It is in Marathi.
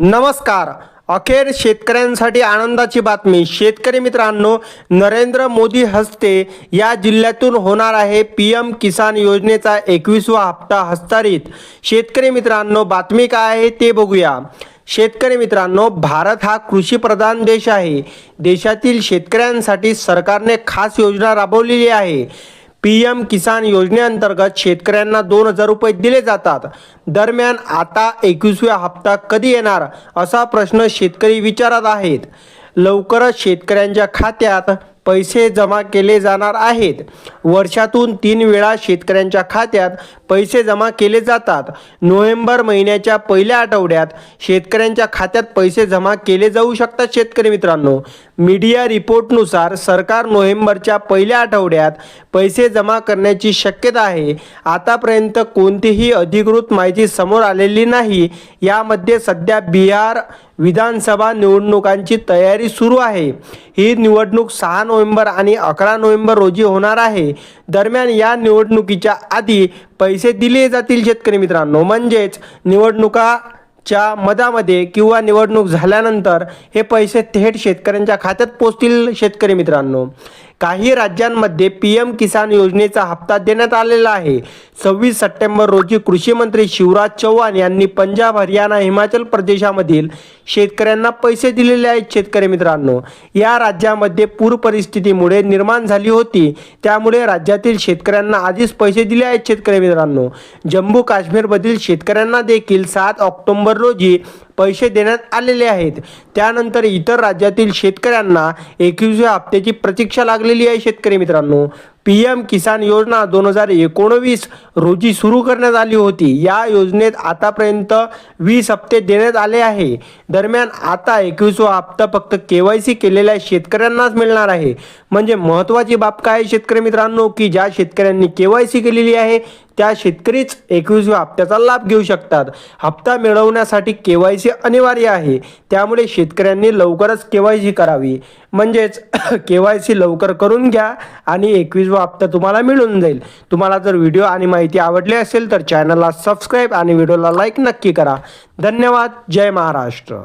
नमस्कार. अखेर शेतकऱ्यांसाठी आनंदाची बातमी. शेतकरी मित्रांनो नरेंद्र मोदी हस्ते या जिल्ह्यातून होणार आहे पी एम किसान योजनेचा एकवीसवा हप्ता हस्तारित शेतकरी मित्रांनो बातमी काय आहे ते बघूया. शेतकरी मित्रांनो भारत हा कृषीप्रधान देश आहे. देशातील शेतकऱ्यांसाठी सरकारने खास योजना राबवलेली आहे. पी एम किसान योजनेअंतर्गत शेतकऱ्यांना दोन हजार रुपये दिले जातात. दरम्यान आता एकवीसव्या हप्ता कधी येणार असा प्रश्न शेतकरी विचारत आहेत. लवकरच शेतकऱ्यांच्या खात्यात पैसे जमा केले जाणार आहेत. वर्षातून तीन वेळा शेतकऱ्यांच्या खात्यात पैसे जमा केले जातात. नोव्हेंबर महिन्याच्या पहिल्या आठवड्यात शेतकऱ्यांच्या खात्यात पैसे जमा केले जाऊ शकतात शेतकरी मित्रांनो. मीडिया रिपोर्टनुसार सरकार नोव्हेंबरच्या पहिल्या आठवड्यात पैसे जमा करण्याची शक्यता आहे. आतापर्यंत कोणतीही अधिकृत माहिती समोर आलेली नाही. यामध्ये सध्या बिहार विधानसभा निवडणुकांची तयारी सुरू आहे. ही निवडणूक सहा नोव्हेंबर आणि अकरा नोव्हेंबर रोजी होणार आहे. दरम्यान या निवडणुकीच्या आधी पैसे दिले जातील शेतकरी मित्रांनो. म्हणजेच निवडणुका च्या मधामध्ये किंवा निवडणूक झाल्यानंतर हे पैसे थेट शेतकऱ्यांच्या खात्यात पोचतील शेतकरी मित्रांनो. काही राज्यांमध्ये पी एम किसान योजनेचा हप्ता देण्यात आलेला आहे. सव्वीस सप्टेंबर रोजी कृषी मंत्री शिवराज चौहान यांनी पंजाब हरियाणा हिमाचल प्रदेशामधील शेतकऱ्यांना पैसे दिलेले आहेत. शेतकरी मित्रांनो या राज्यामध्ये पूर परिस्थितीमुळे निर्माण झाली होती. त्यामुळे राज्यातील शेतकऱ्यांना आधीच पैसे दिले आहेत. शेतकरी मित्रांनो जम्मू काश्मीरमधील शेतकऱ्यांना देखील सात ऑक्टोबर रोजी पैसे देण्यात आलेले आहेत. त्यानंतर इतर राज्यातील शेतकऱ्यांना एकवीसव्या हप्त्याची प्रतीक्षा लागलेली आहे शेतकरी मित्रांनो. पी एम किसान योजना दोन हजार एकोणवीस रोजी सुरू करण्यात आली होती. या योजनेत आतापर्यंत वीस हप्ते देण्यात आले आहे. दरम्यान आता एकवीसवा हप्ता फक्त के वाय सी केलेल्या शेतकऱ्यांनाच मिळणार आहे. म्हणजे महत्त्वाची बाब काय शेतकरी मित्रांनो? की ज्या शेतकऱ्यांनी के वाय सी केलेली आहे त्या शेतकरीच एकवीसव्या हप्त्याचा लाभ घेऊ शकतात. हप्ता मिळवण्यासाठी के वाय सी अनिवार्य आहे. त्यामुळे शेतकऱ्यांनी लवकरच के वाय सी करावी. म्हणजेच के वाय सी लवकर करून घ्या आणि एकवीसवा हप्ता तुम्हाला मिळून जाईल. तुम्हाला जर व्हिडिओ आणि माहिती आवडली असेल तर चॅनलला सबस्क्राईब आणि व्हिडिओला लाईक नक्की करा. धन्यवाद. जय महाराष्ट्र.